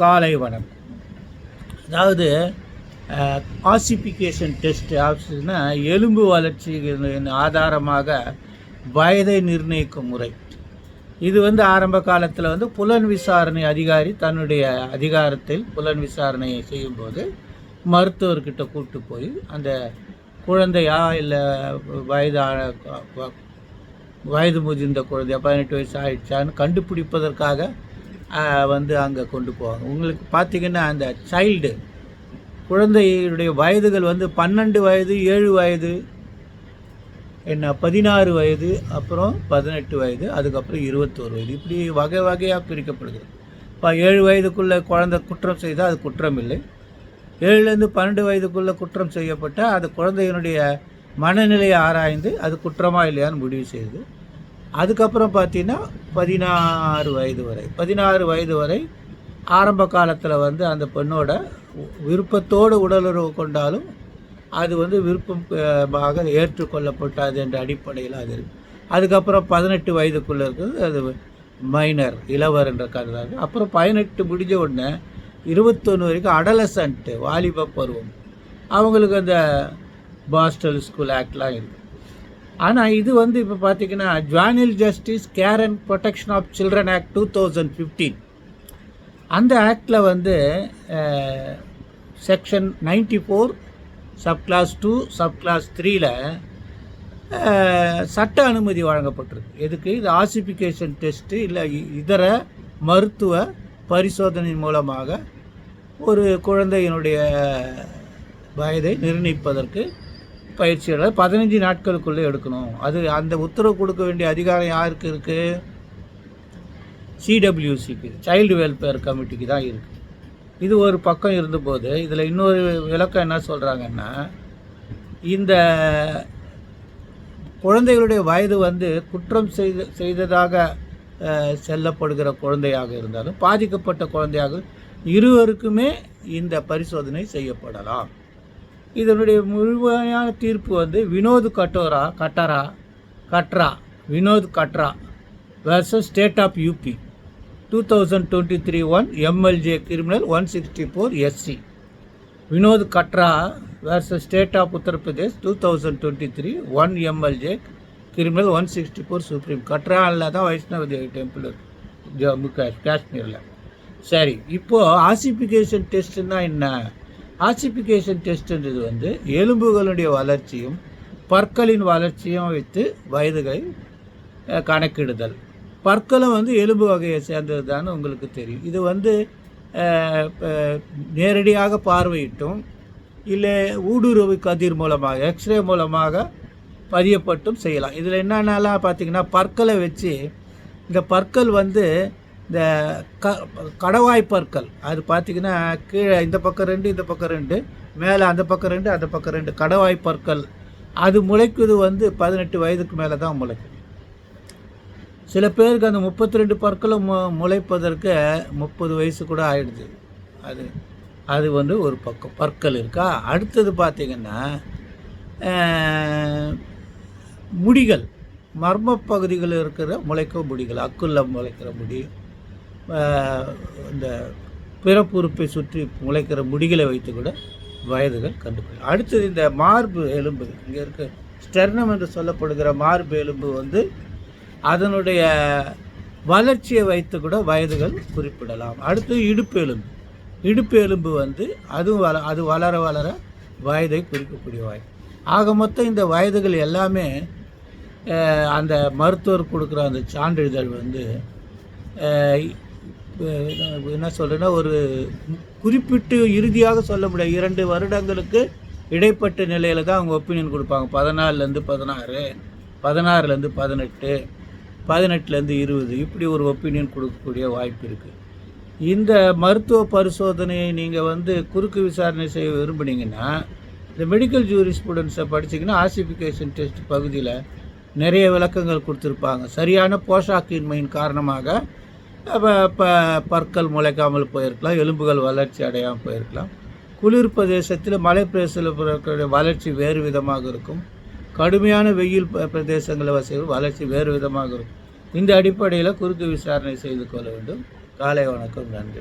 காலை வணக்கம். அதாவது ஆசிபிகேஷன் டெஸ்ட் ஆப்ஷன்னா எலும்பு வளர்ச்சியின் ஆதாரமாக வயதை நிர்ணயிக்கும் முறை. இது வந்து ஆரம்ப காலத்தில் வந்து புலன் விசாரணை அதிகாரி தன்னுடைய அதிகாரத்தில் புலன் விசாரணையை செய்யும்போது மருத்துவர்கிட்ட கூப்பிட்டு போய் அந்த குழந்தையா இல்லை வயதான வயது முதிர்ந்த குழந்தையா பதினெட்டு வயசு ஆயிடுச்சான்னு கண்டுபிடிப்பதற்காக வந்து அங்கே கொண்டு போவாங்க. உங்களுக்கு பார்த்தீங்கன்னா அந்த சைல்டு குழந்தையுடைய வயதுகள் வந்து பன்னெண்டு வயது ஏழு வயது என்ன பதினாறு வயது அப்புறம் பதினெட்டு வயது அதுக்கப்புறம் இருபத்தோரு வயது. இப்படி வகை வகையாக பிரிக்கப்படுகிறது. இப்போ ஏழு வயதுக்குள்ளே குழந்தை குற்றம் செய்தால் அது குற்றம் இல்லை ஏழுலேருந்து பன்னெண்டு வயதுக்குள்ளே குற்றம் செய்யப்பட்டால் அது குழந்தையினுடைய மனநிலையை ஆராய்ந்து அது குற்றமாக இல்லையான்னு முடிவு செய்யுது அதுக்கப்புறம் பார்த்தீங்கன்னா பதினாறு வயது வரை. பதினாறு வயது வரை ஆரம்ப காலத்தில் வந்து அந்த பெண்ணோட விருப்பத்தோடு உடலுறவு கொண்டாலும் அது வந்து விருப்பமாக ஏற்றுக்கொள்ளப்பட்டது என்ற அடிப்படையில் அது இருக்குது அதுக்கப்புறம் பதினெட்டு வயதுக்குள்ளே இருக்கிறது அது மைனர் இளவர் என்ற கருதாங்க அப்புறம் பதினெட்டு முடிஞ்ச உடனே இருபத்தொன்று வரைக்கும் அடலசன்ட்டு வாலிப பருவம். அவங்களுக்கு அந்த பாஸ்டல் ஸ்கூல் ஆக்ட்லாம் இருக்குது ஆனால் இது வந்து இப்போ பார்த்தீங்கன்னா ஜுவானில் justice care and protection of children act two thousand fifteen அந்த ஆக்டில் வந்து section ninety four sub clause two sub clause த்ரீயில் சட்ட அனுமதி வழங்கப்பட்டிருக்கு. எதுக்கு? இது ஆசிபிகேஷன் டெஸ்ட்டு இல்லை இதர மருத்துவ பரிசோதனை மூலமாக ஒரு குழந்தையினுடைய வயதை நிர்ணயிப்பதற்கு பயிற்சிகளை பதினஞ்சு நாட்களுக்குள்ளே எடுக்கணும். அது அந்த உத்தரவு கொடுக்க வேண்டிய அதிகாரம் யாருக்கு இருக்குது சிடபிள்யூசிக்கு சைல்டு வெல்ஃபேர் கமிட்டிக்கு தான் இருக்குது இது ஒரு பக்கம் இருந்தபோது இதில் இன்னொரு விளக்கம் என்ன சொல்கிறாங்கன்னா இந்த குழந்தைகளுடைய வயது வந்து குற்றம் செய்த செய்ததாக செல்லப்படுகிற குழந்தையாக இருந்தாலும் பாதிக்கப்பட்ட குழந்தையாக இருவருக்குமே இந்த பரிசோதனை செய்யப்படலாம். இதனுடைய முழுமையான தீர்ப்பு வந்து Vinod Kattora Katara Katra Vinod Katra versus state of UP two thousand twenty three one MLJ criminal one sixty four SC Vinod Katra versus state of Uttar Pradesh two thousand twenty three one MLJ criminal one sixty four supreme கட்ராவில் தான் வைஷ்ணவ Devi temple Jammu காஷ் காஷ்மீரில். சரி இப்போது ஆசிபிகேஷன் டெஸ்ட்டுன்னா என்ன? ஆசிபிகேஷன் டெஸ்ட்ன்றது வந்து எலும்புகளுடைய வளர்ச்சியும் பற்களின் வளர்ச்சியும் வைத்து வயதுகளை கணக்கிடுதல். பற்களும் வந்து எலும்பு வகையை சேர்ந்தது தான் உங்களுக்கு தெரியும். இது வந்து நேரடியாக பார்வையிட்டும் இல்லை ஊடுருவு கதிர் மூலமாக எக்ஸ்ரே மூலமாக பதியப்பட்டும் செய்யலாம். இதில் என்னென்னலாம் பார்த்தீங்கன்னா பற்களை வச்சு இந்த பற்கள் வந்து இந்த க கடவாய் பற்கள். அது பார்த்தீங்கன்னா கீழே இந்த பக்கம் ரெண்டு இந்த பக்கம் ரெண்டு மேலே அந்த பக்கம் ரெண்டு அந்த பக்கம் ரெண்டு கடவாய் பற்கள். அது முளைக்குது வந்து பதினெட்டு வயதுக்கு மேலே தான் முளைக்கும் சில பேருக்கு அந்த முப்பத்தி ரெண்டு பற்களும் மு முளைப்பதற்கு முப்பது வயசு கூட ஆயிடுது. அது அது வந்து ஒரு பக்கம் பற்கள் இருக்கா? அடுத்தது பார்த்திங்கன்னா முடிகள். மர்ம பகுதிகளில் இருக்கிற முளைக்கும் முடிகள் அக்குள்ள முளைக்கிற முடி இந்த பிறப்பு உறுப்பை சுற்றி முளைக்கிற முடிகளை வைத்து கூட வயதுகள் கண்டுபிடிக்கும் அடுத்தது இந்த மார்பு எலும்பு இங்கே இருக்க. ஸ்டெர்னம் என்று சொல்லப்படுகிற மார்பு எலும்பு வந்து அதனுடைய வளர்ச்சியை வைத்து கூட வயதுகள் குறிப்பிடலாம். அடுத்து இடுப்பு எலும்பு. இடுப்பு எலும்பு வந்து அதுவும் வள அது வளர வளர வயதை குறிக்கக்கூடிய வாய் ஆக மொத்தம் இந்த வயதுகள் எல்லாமே அந்த மருத்துவர் கொடுக்குற அந்த சான்றிதழ் வந்து என்ன சொல்கிறேன்னா ஒரு குறிப்பிட்டு இறுதியாக சொல்ல முடியாது. இரண்டு வருடங்களுக்கு இடைப்பட்ட நிலையில் தான் அவங்க ஒப்பீனியன் கொடுப்பாங்க. பதினாலேருந்து பதினாறு பதினாறுலேருந்து பதினெட்டு பதினெட்டுலேருந்து இருபது. இப்படி ஒரு ஒப்பீனியன் கொடுக்கக்கூடிய வாய்ப்பு இருக்குது இந்த மருத்துவ பரிசோதனையை நீங்கள் வந்து குறுக்கு விசாரணை செய்ய விரும்புனீங்கன்னா இந்த மெடிக்கல் ஜூரி ஸ்டூடெண்ட்ஸை படிச்சீங்கன்னா ஆசிபிகேஷன் டெஸ்ட் பகுதியில் நிறைய விளக்கங்கள் கொடுத்துருப்பாங்க. சரியான போஷாக்கின்மையின் காரணமாக இப்போ பற்கள் முளைக்காமல் போயிருக்கலாம் எலும்புகள் வளர்ச்சி அடையாமல் போயிருக்கலாம். குளிர் பிரதேசத்தில் மலை பிரதேசத்தில் வளர்ச்சி வேறு விதமாக இருக்கும். கடுமையான வெயில் ப- பிரதேசங்களில் வசிக்கும் வளர்ச்சி வேறு விதமாக இருக்கும். இந்த அடிப்படையில் குறுக்கு விசாரணை செய்து கொள்ள வேண்டும். காலை வணக்கம் நன்றி.